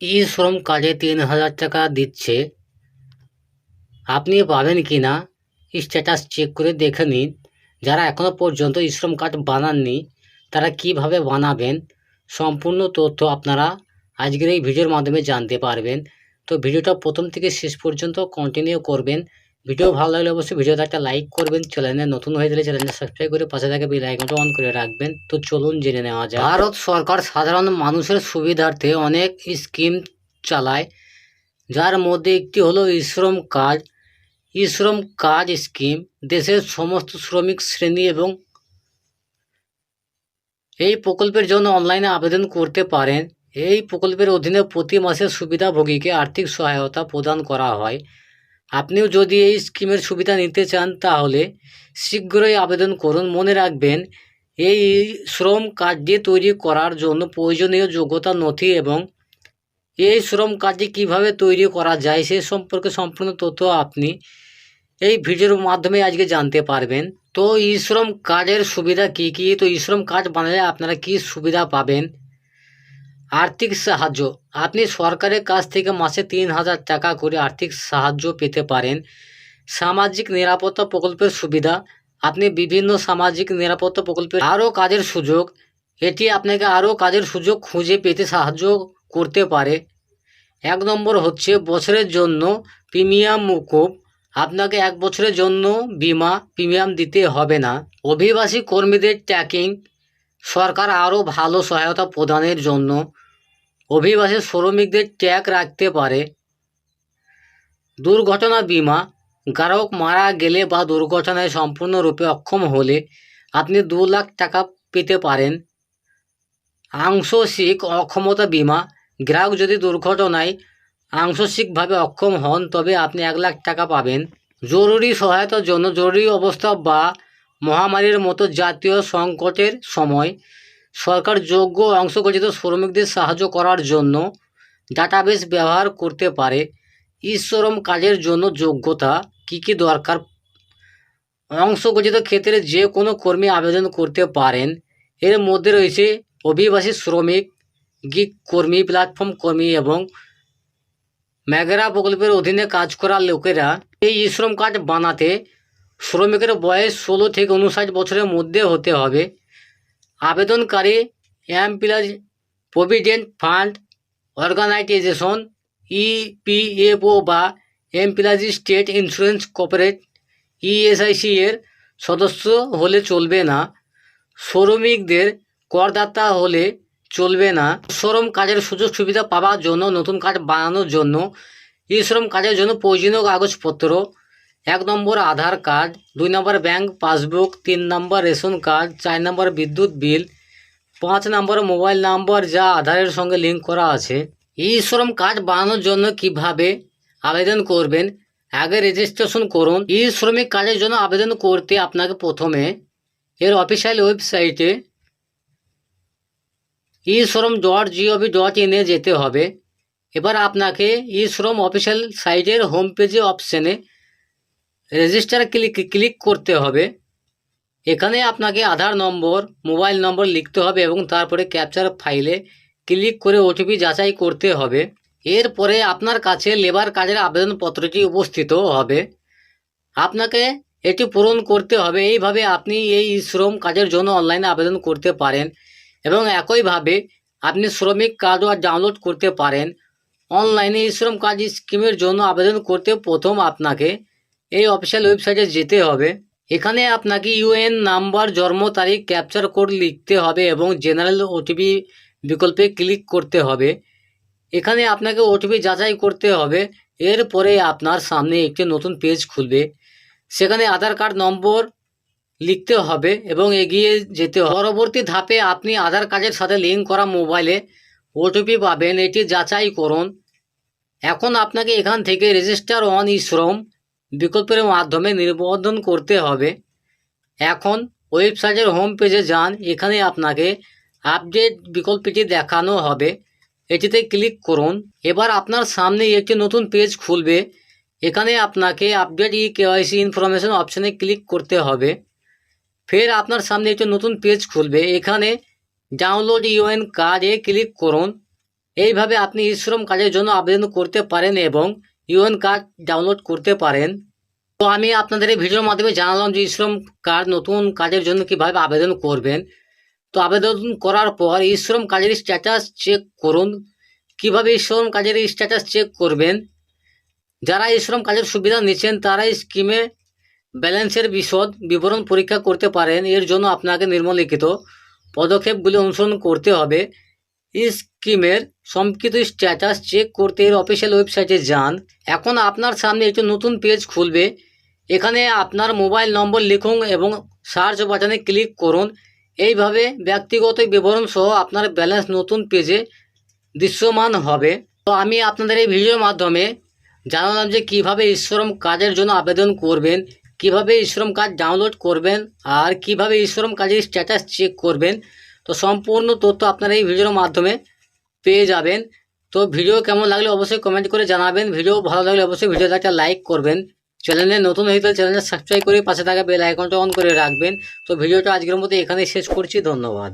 ই শ্রম কাজে তিন হাজার টাকা দিচ্ছে। আপনি পাবেন কি না স্ট্যাটাস চেক করে দেখে নিন। যারা এখনও পর্যন্ত ই শ্রম কার্ড বানাননি, তারা কীভাবে বানাবেন? সম্পূর্ণ তথ্য আপনারা আজকের এই ভিডিওর মাধ্যমে জানতে পারবেন। তো ভিডিওটা প্রথম থেকে শেষ পর্যন্ত কন্টিনিউ করবেন। ভিডিও ভালো লাগলে অবশ্যই ভিডিওতে একটা লাইক করবেন চ্যানেলে নতুন হয়ে গেলে চ্যানেলটা সাবস্ক্রাইব করে পাশে থাকা বেল আইকনটা অন করে রাখবেন। তো চলুন জেনে নেওয়া যায় ভারত সরকার সাধারণ মানুষের সুবিধার্থে অনেক স্কিম চালায়, যার মধ্যে একটি হলো ইশ্রম কাজ ইশ্রম কাজ স্কিম দেশের সমস্ত শ্রমিক শ্রেণি এবং এই প্রকল্পের জন্য অনলাইনে আবেদন করতে পারেন। এই প্রকল্পের অধীনে প্রতি মাসে সুবিধাভোগীকে আর্থিক সহায়তা প্রদান করা হয়। আপনিও যদি এই স্কিমের সুবিধা নিতে চান, তাহলে শীঘ্রই আবেদন করুন। মনে রাখবেন, এই শ্রম কার্ডটি তৈরি করার জন্য প্রয়োজনীয় যোগ্যতা, নথি এবং এই শ্রম কার্ডটি কীভাবে তৈরি করা যায়, সে সম্পর্কে সম্পূর্ণ তথ্য আপনি এই ভিডিওর মাধ্যমে আজকে জানতে পারবেন। তো ই শ্রম কার্ডের সুবিধা কি কি? তো ই শ্রম কার্ড বানালে আপনারা কি সুবিধা পাবেন? আর্থিক সাহায্য। আপনি সরকারের কাছ থেকে মাসে তিন হাজার টাকা করে আর্থিক সাহায্য পেতে পারেন। সামাজিক নিরাপত্তা প্রকল্পের সুবিধা। আপনি বিভিন্ন সামাজিক নিরাপত্তা প্রকল্পের আরও কাজের সুযোগ। এটি আপনাকে আরও কাজের সুযোগ খুঁজে পেতে সাহায্য করতে পারে। এক নম্বর হচ্ছে বছরের জন্য প্রিমিয়াম মুকুব। আপনাকে এক বছরের জন্য বিমা, প্রিমিয়াম দিতে হবে না। অভিবাসী কর্মীদের ট্যাকিং। সরকার আরও ভালো সহায়তা প্রদানের জন্য। অভিবাসী শ্রমিকদের ট্যাগ রাখতে পারে। দুর্ঘটনা বিমা, গ্রাহক মারা গেলে বা দুর্ঘটনায় সম্পূর্ণরূপে অক্ষম হলে আপনি দু লাখ টাকা পেতে পারেন। আংশিক অক্ষমতা বিমা, গ্রাহক যদি দুর্ঘটনায় আংশিকভাবে অক্ষম হন, তবে আপনি এক লাখ টাকা পাবেন। জরুরি সহায়তার জন্য জরুরি অবস্থা বা মহামারীর মতো জাতীয় সংকটের সময় সরকার যোগ্য অংশগঠিত শ্রমিকদের সাহায্য করার জন্য ডাটাবেস ব্যবহার করতে পারে। শ্রম কাজের জন্য যোগ্যতা কী কী দরকার? অংশগঠিত ক্ষেত্রে যে কোনো কর্মী আবেদন করতে পারেন। এর মধ্যে রয়েছে অভিবাসী শ্রমিক গিক কর্মী প্ল্যাটফর্ম কর্মী এবং ম্যাগেরা প্রকল্পের অধীনে কাজ করা লোকেরা এই শ্রম কার্ড বানাতে শ্রমিকের বয়স ষোলো থেকে উনষাট বছরের মধ্যে হতে হবে। আবেদনকারী employ provident fund organisation EPFO বা employee state insurance corporate ESIC এর সদস্য হলে চলবে না। শ্রমিকদের করদাতা হলে চলবে না। শ্রম কাজের সুযোগ সুবিধা পাওয়ার জন্য, নতুন কাজ বানানোর জন্য, ই শ্রম কাজের জন্য প্রয়োজনীয় কাগজপত্র এক নম্বর আধার কার্ড, দুই নম্বর ব্যাঙ্ক পাসবুক, তিন নম্বর রেশন কার্ড, চার নম্বর বিদ্যুৎ বিল, পাঁচ নম্বর মোবাইল নাম্বার যা আধারের সঙ্গে লিঙ্ক করা আছে। ই শ্রম কার্ড বানানোর জন্য কীভাবে আবেদন করবেন? আগে রেজিস্ট্রেশন করুন। ই শ্রমিক কাজের জন্য আবেদন করতে আপনাকে প্রথমে এর অফিসিয়াল ওয়েবসাইটে ই শ্রম ডট জিওভি ডট ইনে যেতে হবে। এবার আপনাকে ই শ্রম অফিসিয়াল সাইটের হোম পেজে অপশানে রেজিস্টার ক্লিক ক্লিক করতে হবে। এখানে আপনাকে আধার নম্বর মোবাইল নম্বর লিখতে হবে এবং তারপরে ক্যাপচার ফাইলে ক্লিক করে ওটিপি যাচাই করতে হবে। এরপরে আপনার কাছে লেবার কাজের আবেদনপত্রটি উপস্থিত হবে। আপনাকে এটি পূরণ করতে হবে। এইভাবে আপনি এই শ্রম কাজের জন্য অনলাইনে আবেদন করতে পারেন এবং একইভাবে আপনি শ্রমিক কার্ডও ডাউনলোড করতে পারেন। অনলাইনে শ্রম কাজ স্কিমের জন্য আবেদন করতে প্রথম আপনাকে এই অফিসিয়াল ওয়েবসাইটে যেতে হবে। এখানে আপনাকে ইউএন নাম্বার জন্ম তারিখ ক্যাপচার কোড লিখতে হবে এবং জেনারেল ওটিপি বিকল্পে ক্লিক করতে হবে। এখানে আপনাকে ওটিপি যাচাই করতে হবে। এরপরে আপনার সামনে একটি নতুন পেজ খুলবে। সেখানে আধার কার্ড নম্বর লিখতে হবে এবং এগিয়ে যেতে হবে। পরবর্তী ধাপে আপনি আধার কার্ডের সাথে লিঙ্ক করা মোবাইলে ওটিপি পাবেন। এটি যাচাই করুন। এখন আপনাকে এখান থেকে রেজিস্টার অন ই শ্রম বিকল্পের মাধ্যমে নিবন্ধন করতে হবে। এখন ওয়েবসাইটের হোম পেজে যান, এখানে আপনাকে আপডেট বিকল্পটি দেখানো হবে। এটিতে ক্লিক করুন। এবার আপনার সামনে একটি নতুন পেজ খুলবে। এখানে আপনাকে আপডেট ই কেওয়াইসি ইনফরমেশন অপশানে ক্লিক করতে হবে। ফের আপনার সামনে একটি নতুন পেজ খুলবে। এখানে ডাউনলোড ইউএন কার্ডে ক্লিক করুন। এইভাবে আপনি শ্রম কাজের জন্য আবেদন করতে পারেন এবং ইউএন কার্ড ডাউনলোড করতে পারেন। তো আমি আপনাদের এই ভিডিওর মাধ্যমে জানালাম যে ই শ্রম কার্ড নতুন কাজের জন্য কীভাবে আবেদন করবেন। তো আবেদন করার পর ই শ্রম কাজের স্ট্যাটাস চেক করুন। কীভাবে ই শ্রম কাজের স্ট্যাটাস চেক করবেন? যারা এই শ্রম কাজের সুবিধা নিচ্ছেন, তারা স্কিমে ব্যালেন্সের বিশদ বিবরণ পরীক্ষা করতে পারেন। এর জন্য আপনাকে নিম্নলিখিত পদক্ষেপগুলি অনুসরণ করতে হবে। স্কিমের সম্পৃক্ত স্ট্যাটাস চেক করতে এর অফিসিয়াল ওয়েবসাইটে যান। এখন আপনার সামনে একটি নতুন পেজ খুলবে। এখানে আপনার মোবাইল নম্বর লিখুন এবং সার্চ বাটনে ক্লিক করুন। এইভাবে ব্যক্তিগত বিবরণ সহ আপনার ব্যালেন্স নতুন পেজে দৃশ্যমান হবে। তো আমি আপনাদের এই ভিডিওর মাধ্যমে জানালাম যে কীভাবে ইশ্রম কাজের জন্য আবেদন করবেন, কীভাবে ইশ্রম কাজ ডাউনলোড করবেন আর কীভাবে ইশ্রম কাজের স্ট্যাটাস চেক করবেন। তো সম্পূর্ণ তথ্য আপনারা এই ভিডিওর মাধ্যমে পেয়ে যাবেন। তো ভিডিও কেমন লাগলে অবশ্যই কমেন্ট করে জানাবেন। ভিডিও ভালো লাগলে অবশ্যই ভিডিওতে একটা লাইক করবেন। চ্যানেলে নতুন হয়ে গেলে চ্যানেলটা সাবস্ক্রাইব করে পাশে থাকা বেল আইকনটা অন করে রাখবেন। তো ভিডিওটা আজকের মতো এখানেই শেষ করছি। ধন্যবাদ।